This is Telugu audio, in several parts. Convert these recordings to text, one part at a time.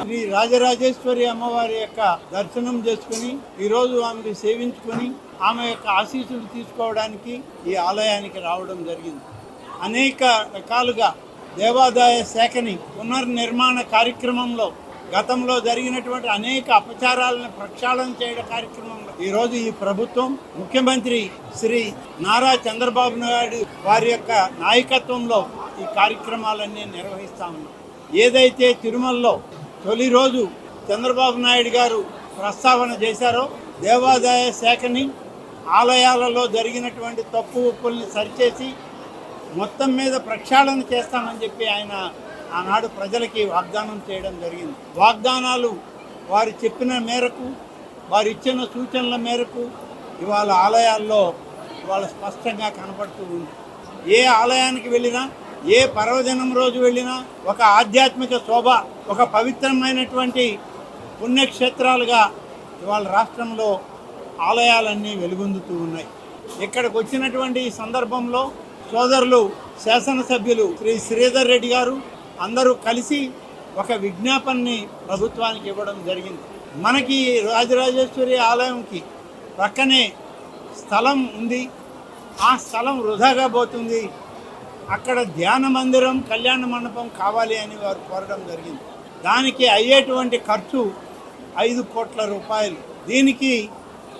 శ్రీ రాజరాజేశ్వరి అమ్మవారి యొక్క దర్శనం చేసుకుని ఈరోజు ఆమెను సేవించుకొని ఆమె యొక్క ఆశీస్సులు తీసుకోవడానికి ఈ ఆలయానికి రావడం జరిగింది. అనేక రకాలుగా దేవాదాయ శాఖని పునర్నిర్మాణ కార్యక్రమంలో గతంలో జరిగినటువంటి అనేక అపచారాలను ప్రక్షాళన చేయడం కార్యక్రమంలో ఈరోజు ఈ ప్రభుత్వం ముఖ్యమంత్రి శ్రీ నారా చంద్రబాబు నాయుడు వారి యొక్క నాయకత్వంలో ఈ కార్యక్రమాలన్నీ నిర్వహిస్తా ఉన్నాం. ఏదైతే తిరుమలలో తొలి రోజు చంద్రబాబు నాయుడు గారు ప్రస్తావన చేశారో దేవాదాయ శాఖని ఆలయాలలో జరిగినటువంటి తప్పు ఒప్పుల్ని సరిచేసి మొత్తం మీద ప్రక్షాళన చేస్తామని చెప్పి ఆయన ఆనాడు ప్రజలకి వాగ్దానం చేయడం జరిగింది. వాగ్దానాలు వారు చెప్పిన మేరకు వారు ఇచ్చిన సూచనల మేరకు ఇవాళ ఆలయాల్లో ఇవాళ స్పష్టంగా కనపడుతూ ఉంది. ఏ ఆలయానికి వెళ్ళినా ఏ పర్వదినం రోజు వెళ్ళినా ఒక ఆధ్యాత్మిక శోభ ఒక పవిత్రమైనటువంటి పుణ్యక్షేత్రాలుగా ఇవాళ రాష్ట్రంలో ఆలయాలన్నీ వెలుగొందుతూ ఉన్నాయి. ఇక్కడికి వచ్చినటువంటి ఈ సందర్భంలో సోదరులు శాసనసభ్యులు శ్రీ శ్రీధర్ రెడ్డి గారు అందరూ కలిసి ఒక విజ్ఞాపనని ప్రభుత్వానికి ఇవ్వడం జరిగింది. మనకి రాజరాజేశ్వరి ఆలయంకి పక్కనే స్థలం ఉంది. ఆ స్థలం వృధాగా పోతుంది అక్కడ ధ్యాన మందిరం కళ్యాణ మండపం కావాలి అని వారు కోరడం జరిగింది. దానికి అయ్యేటువంటి ఖర్చు ఐదు కోట్ల రూపాయలు. దీనికి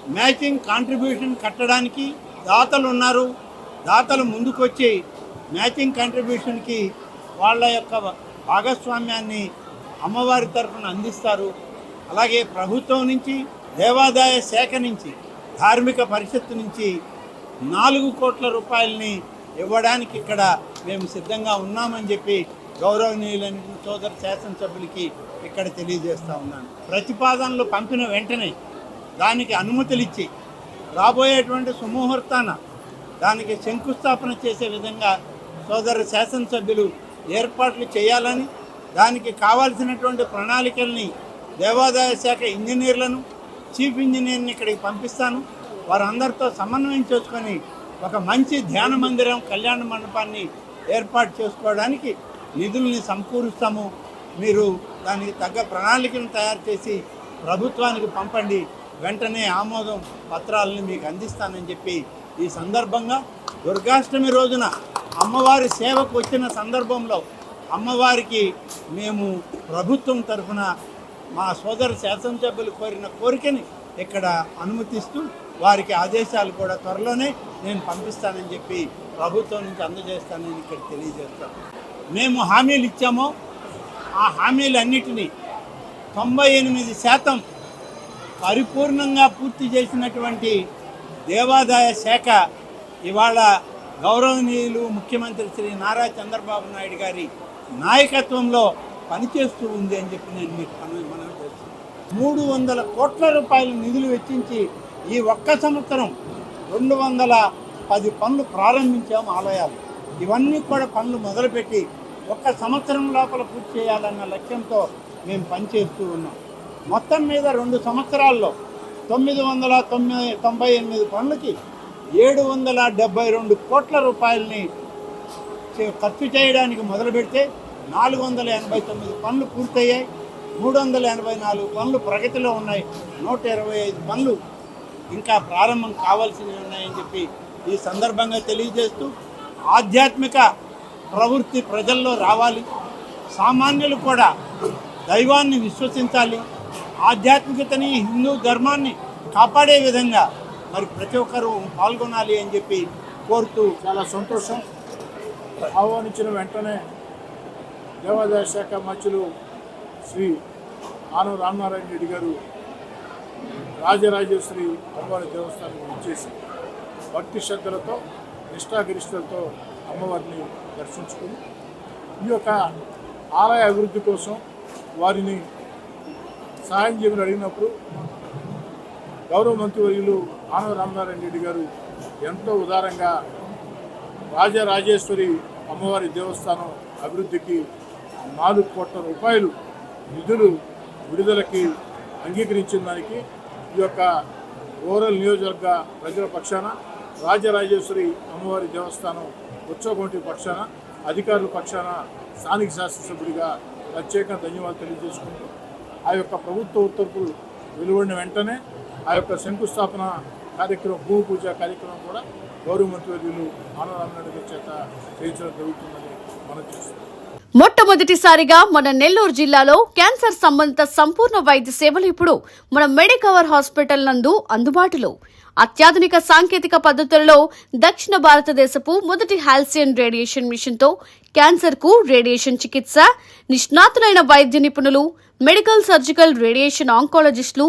మ్యాచింగ్ కాంట్రిబ్యూషన్ కట్టడానికి దాతలు ఉన్నారు. దాతలు ముందుకొచ్చి మ్యాచింగ్ కాంట్రిబ్యూషన్కి వాళ్ళ యొక్క భాగస్వామ్యాన్ని అమ్మవారి తరఫున అందిస్తారు. అలాగే ప్రభుత్వం నుంచి దేవాదాయ శాఖ నుంచి ధార్మిక పరిషత్తు నుంచి నాలుగు కోట్ల రూపాయలని ఇవ్వడానికి ఇక్కడ మేము సిద్ధంగా ఉన్నామని చెప్పి గౌరవనీయులైన సోదర శాసనసభ్యులకి ఇక్కడ తెలియజేస్తూ ఉన్నాను. ప్రతిపాదనలు పంపిన వెంటనే దానికి అనుమతులు ఇచ్చి రాబోయేటువంటి సుముహూర్తాన దానికి శంకుస్థాపన చేసే విధంగా సోదర శాసనసభ్యులు ఏర్పాట్లు చేయాలని దానికి కావాల్సినటువంటి ప్రణాళికల్ని దేవాదాయ శాఖ ఇంజనీర్లను చీఫ్ ఇంజనీర్ని ఇక్కడికి పంపిస్తాను. వారందరితో సమన్వయం చేసుకొని ఒక మంచి ధ్యాన మందిరం కళ్యాణ మండపాన్ని ఏర్పాటు చేసుకోవడానికి నిధుల్ని సమకూరుస్తాము. మీరు దానికి తగ్గ ప్రణాళికను తయారు చేసి ప్రభుత్వానికి పంపండి. వెంటనే ఆమోదం పత్రాలను మీకు అందిస్తానని చెప్పి ఈ సందర్భంగా దుర్గాష్టమి రోజున అమ్మవారి సేవకు వచ్చిన సందర్భంలో అమ్మవారికి మేము ప్రభుత్వం తరఫున మా సోదర శాసనసభ్యులు కోరిన కోరికని ఇక్కడ అనుమతిస్తూ వారికి ఆదేశాలు కూడా త్వరలోనే నేను పంపిస్తానని చెప్పి ప్రభుత్వం నుంచి అందజేస్తానని ఇక్కడ తెలియజేస్తాను. మేము హామీలు ఇచ్చామో. ఆ హామీలన్నిటినీ తొంభై ఎనిమిది శాతం పరిపూర్ణంగా పూర్తి చేసినటువంటి దేవాదాయ శాఖ ఇవాళ గౌరవనీయులు ముఖ్యమంత్రి శ్రీ నారా చంద్రబాబు నాయుడు గారి నాయకత్వంలో పనిచేస్తూ ఉంది అని చెప్పి నేను మీకు మనం చేస్తున్నాను మూడు వందల కోట్ల రూపాయల నిధులు వెచ్చించి ఈ ఒక్క సంవత్సరం రెండు వందల పది పనులు ప్రారంభించాము ఆలయాలు. ఇవన్నీ కూడా పనులు మొదలుపెట్టి ఒక్క సంవత్సరం లోపల పూర్తి చేయాలన్న లక్ష్యంతో మేము పనిచేస్తూ ఉన్నాం. మొత్తం మీద రెండు సంవత్సరాల్లో తొమ్మిది వందల తొమ్మిది తొంభై ఎనిమిది పనులకి ఏడు వందల డెబ్బై రెండు కోట్ల రూపాయలని ఖర్చు చేయడానికి మొదలు పెడితే నాలుగు వందల ఎనభై తొమ్మిది పనులు పూర్తయ్యాయి. మూడు వందల ఎనభై నాలుగు పనులు ప్రగతిలో ఉన్నాయి. నూట ఇరవై ఐదు పనులు ఇంకా ప్రారంభం కావాల్సినవి ఉన్నాయని చెప్పి ఈ సందర్భంగా తెలియజేస్తూ ఆధ్యాత్మిక ప్రవృత్తి ప్రజల్లో రావాలి. సామాన్యులు కూడా దైవాన్ని విశ్వసించాలి. ఆధ్యాత్మికతని హిందూ ధర్మాన్ని కాపాడే విధంగా మరి ప్రతి ఒక్కరూ పాల్గొనాలి అని చెప్పి కోరుతూ చాలా సంతోషం. ఆహ్వానించిన వెంటనే దేవాదాయ శాఖ మంత్రులు శ్రీ ఆను రామనారాయణ రెడ్డి గారు రాజరాజేశ్వరి అమ్మవారి దేవస్థానం వచ్చేసి భక్తి శ్రద్ధలతో నిష్ఠాగరిష్టలతో అమ్మవారిని దర్శించుకుని ఈ యొక్క ఆలయ అభివృద్ధి కోసం వారిని సహాయం చేయమని అడిగినప్పుడు గౌరవ మంత్రివర్యులు ఆనవ రామనారాయణ రెడ్డి గారు ఎంతో ఉదారంగా రాజరాజేశ్వరి అమ్మవారి దేవస్థానం అభివృద్ధికి నాలుగు కోట్ల రూపాయలు నిధులు విడుదలకి అంగీకరించిన దానికి ఈ యొక్క రూరల్ నియోజకవర్గ ప్రజల పక్షాన రాజరాజేశ్వరి అమ్మవారి దేవస్థానం ఉత్సవ కమిటీ పక్షాన అధికారుల పక్షాన స్థానిక శాసనసభ్యుడిగా ప్రత్యేక ధన్యవాదాలు తెలియజేసుకుంటూ ఆ యొక్క ప్రభుత్వ ఉత్తర్వులు వెలువడిన వెంటనే ఆ యొక్క శంకుస్థాపన కార్యక్రమం భూమి పూజ కార్యక్రమం కూడా గౌరవ మంత్రివర్యులు ఆనందరామరెడ్డి చేత చేయించడం జరుగుతుందని మనం చేస్తున్నాం. మొట్టమొదటిసారిగా మన నెల్లూరు జిల్లాలో క్యాన్సర్ సంబంధిత సంపూర్ణ వైద్య సేవలు ఇప్పుడు మన మెడికవర్ హాస్పిటల్ నందు అందుబాటులో. అత్యాధునిక సాంకేతిక పద్ధతులలో దక్షిణ భారతదేశపు మొదటి హాల్సియన్ రేడియేషన్ మిషన్తో క్యాన్సర్కు రేడియేషన్ చికిత్స నిష్ణాతులైన వైద్య నిపుణులు మెడికల్ సర్జికల్ రేడియేషన్ ఆంకాలజిస్టులు